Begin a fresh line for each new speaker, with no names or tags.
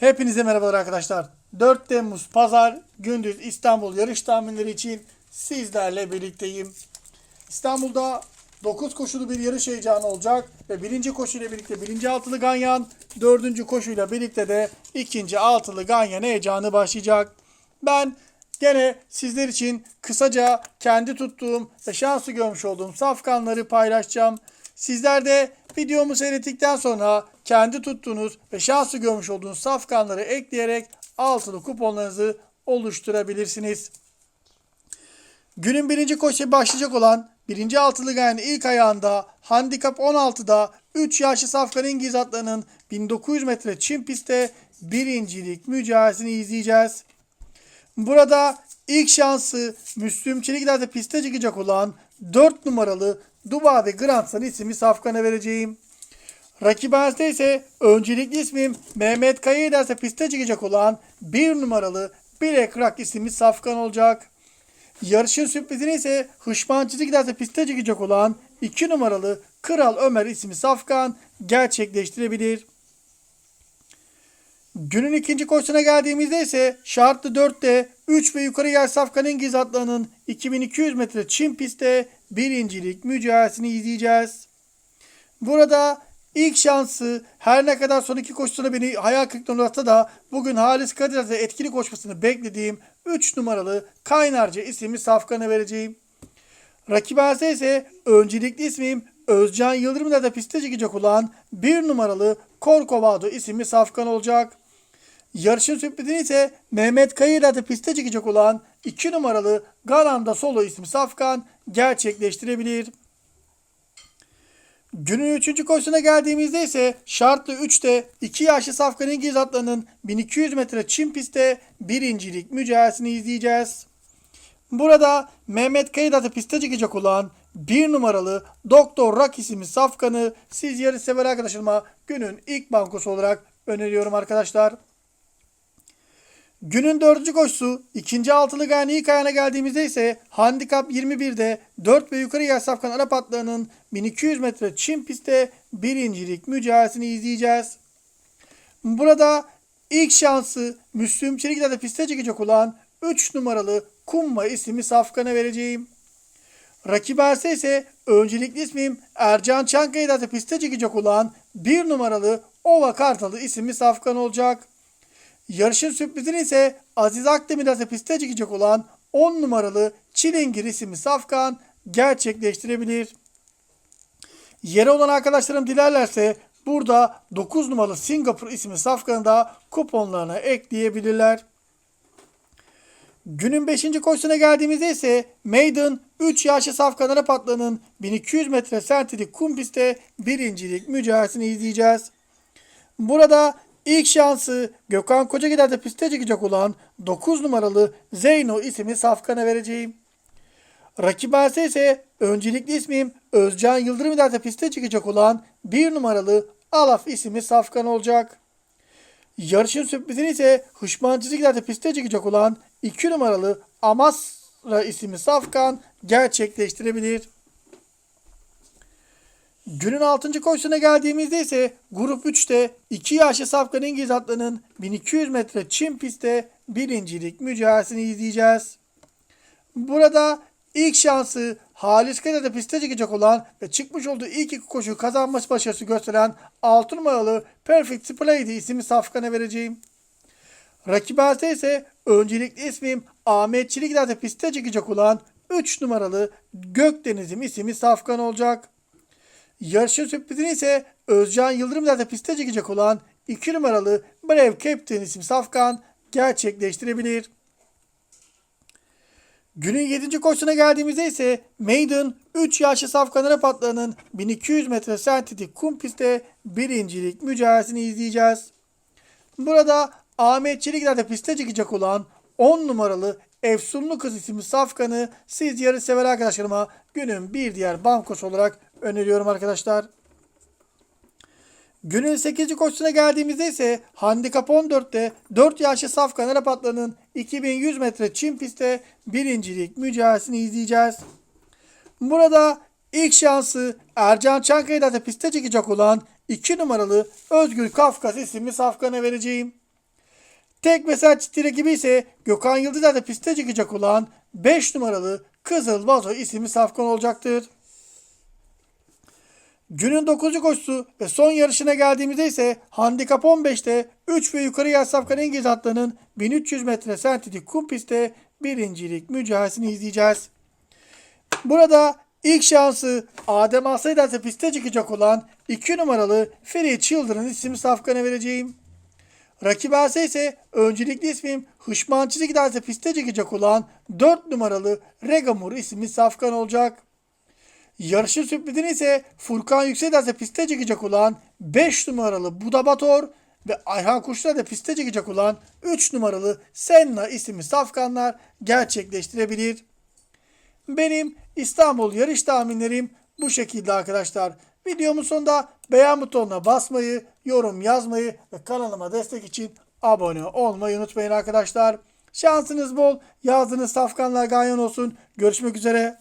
Hepinize merhabalar arkadaşlar. 4 Temmuz Pazar gündüz İstanbul yarış tahminleri için sizlerle birlikteyim. İstanbul'da 9 koşulu bir yarış heyecanı olacak ve birinci koşuyla birlikte birinci altılı ganyan, dördüncü koşuyla birlikte de ikinci altılı ganyan heyecanı başlayacak. Ben gene sizler için kısaca kendi tuttuğum ve şansı görmüş olduğum safkanları paylaşacağım. Sizler de videomu seyrettikten sonra kendi tuttuğunuz ve şansı görmüş olduğunuz safkanları ekleyerek altılı kuponlarınızı oluşturabilirsiniz. Günün birinci koşu başlayacak olan birinci altılı gayenin ilk ayağında handikap 16'da 3 yaşlı Safkan İngiliz atlarının 1900 metre çim pistte birincilik mücadelesini izleyeceğiz. Burada ilk şansı Müslüm Çelikler'de piste çıkacak olan 4 numaralı Dubai Grandson isimli Safkan'a vereceğim. Rakibenizde ise öncelikli ismim Mehmet Kaya ederse piste çıkacak olan 1 numaralı Black Rock isimli Safkan olacak. Yarışın sürprizini ise Hışman Çizik giderse piste çıkacak olan 2 numaralı Kral Ömer isimli Safkan gerçekleştirebilir. Günün ikinci koşusuna geldiğimizde ise şartlı 4'te 3 ve yukarı yer Safkan İngiliz atlarının 2200 metre çim pistte birincilik mücadelesini izleyeceğiz. Burada ilk şansı her ne kadar son iki koşusunda beni hayal kırıklığına uğratsa da bugün Halis Kadir'de etkili koşmasını beklediğim 3 numaralı Kaynarca isimli Safkan'a vereceğim. Rakibelse ise öncelikli ismim Özcan Yıldırım'da da piste çıkacak olan 1 numaralı Korkovado isimli Safkan olacak. Yarışın sürprizini ise Mehmet Kayı'yla da piste çıkacak olan 2 numaralı Galanda Solo isimli Safkan gerçekleştirebilir. Günün 3. koşusuna geldiğimizde ise şartlı 3'te 2 yaşlı Safkan İngiliz atlarının 1200 metre çim pistte birincilik mücadelesini izleyeceğiz. Burada Mehmet Kayıdat'ı piste çıkacak olan 1 numaralı Doktor Rak isimli Safkan'ı siz yarış sever arkadaşlarıma günün ilk bankosu olarak öneriyorum arkadaşlar. Günün dördüncü koşusu ikinci altılı gani ilk ayağına geldiğimizde ise handikap 21'de 4 ve yukarı yer safkan Arap atlarının 1200 metre çim pistte birincilik mücadelesini izleyeceğiz. Burada ilk şansı Müslüm Çelikler'de piste çıkacak olan 3 numaralı Kumma isimli safkana vereceğim. Rakiberse ise öncelikli ismim Ercan Çankaya'da piste çıkacak olan 1 numaralı Ova Kartalı isimli safkan olacak. Yarışın sürprizini ise Aziz Akdemir'de piste çıkacak olan 10 numaralı Çilingir isimli Safkan gerçekleştirebilir. Yere olan arkadaşlarım dilerlerse burada 9 numaralı Singapur isimli Safkan'ı da kuponlarına ekleyebilirler. Günün 5. koşusuna geldiğimizde ise Maiden 3 yaşlı Safkan Arap atlarının 1200 metre sentetik kum pistte birincilik mücadelesini izleyeceğiz. Burada İlk şansı Gökhan Kocagider'de piste çıkacak olan 9 numaralı Zeyno isimli Safkan'a vereceğim. Rakibense ise öncelikli ismim Özcan Yıldırım ileride piste çıkacak olan 1 numaralı Alaf isimli Safkan olacak. Yarışın sürprizini ise Hışman Çizgiler'de piste çıkacak olan 2 numaralı Amasra isimli Safkan gerçekleştirebilir. Günün 6. koşusuna geldiğimizde ise grup 3'te 2 yaşlı Safkan İngiliz atlarının 1200 metre çim pistte birincilik mücadelesini izleyeceğiz. Burada ilk şansı Halis Kader'de piste çıkacak olan ve çıkmış olduğu ilk iki koşu kazanması başarısı gösteren 6 numaralı Perfect Splay'di isimli Safkan'a vereceğim. Rakibelse ise öncelikli ismim Ahmet Çelikler'de piste çıkacak olan 3 numaralı Gökdeniz'im isimli Safkan olacak. Yarışın sürprizini ise Özcan Yıldırım'da piste çekecek olan 2 numaralı Brave Captain isim Safkan gerçekleştirebilir. Günün 7. koşusuna geldiğimizde ise Maiden 3 yaşlı Safkan Arap atlarının 1200 metre sentetik kum pistte birincilik mücadelesini izleyeceğiz. Burada Ahmet Çelikler'de piste çıkacak olan 10 numaralı Efsunlu Kız isimli Safkan'ı siz yarış sever arkadaşlarıma günün bir diğer bankosu olarak öneriyorum arkadaşlar. Günün 8. koşusuna geldiğimizde ise handikap 14'te 4 yaşlı Safkan Arap atlarının 2100 metre çim pistte birincilik mücadelesini izleyeceğiz. Burada ilk şansı Ercan Çankaya'da da piste çıkacak olan 2 numaralı Özgür Kafkas isimli Safkan'a vereceğim. Tek ve çift rakibi ise Gökhan Yıldızlar da piste çıkacak olan 5 numaralı Kızıl Vazo isimli safkan olacaktır. Günün 9. koşusu ve son yarışına geldiğimizde ise handikap 15'te 3 ve yukarı yaş safkan İngiliz atlarının 1300 metre sentetik kum pistte birincilik mücadelesini izleyeceğiz. Burada ilk şansı Adem Asaydar'sa piste çıkacak olan 2 numaralı Free Children isimli safkana vereceğim. Rakip else ise öncelikli ismim Hışman Çizik derse piste çıkacak olan 4 numaralı Regamur isimli safkan olacak. Yarışın sürprizini ise Furkan Yüksel derse piste çıkacak olan 5 numaralı Budabator ve Ayhan Kuşlar da piste çıkacak olan 3 numaralı Senna isimli safkanlar gerçekleştirebilir. Benim İstanbul yarış tahminlerim bu şekilde arkadaşlar. Videomun sonunda beğen butonuna basmayı, yorum yazmayı ve kanalıma destek için abone olmayı unutmayın arkadaşlar. Şansınız bol, yazdığınız safkanlar ganyan olsun. Görüşmek üzere.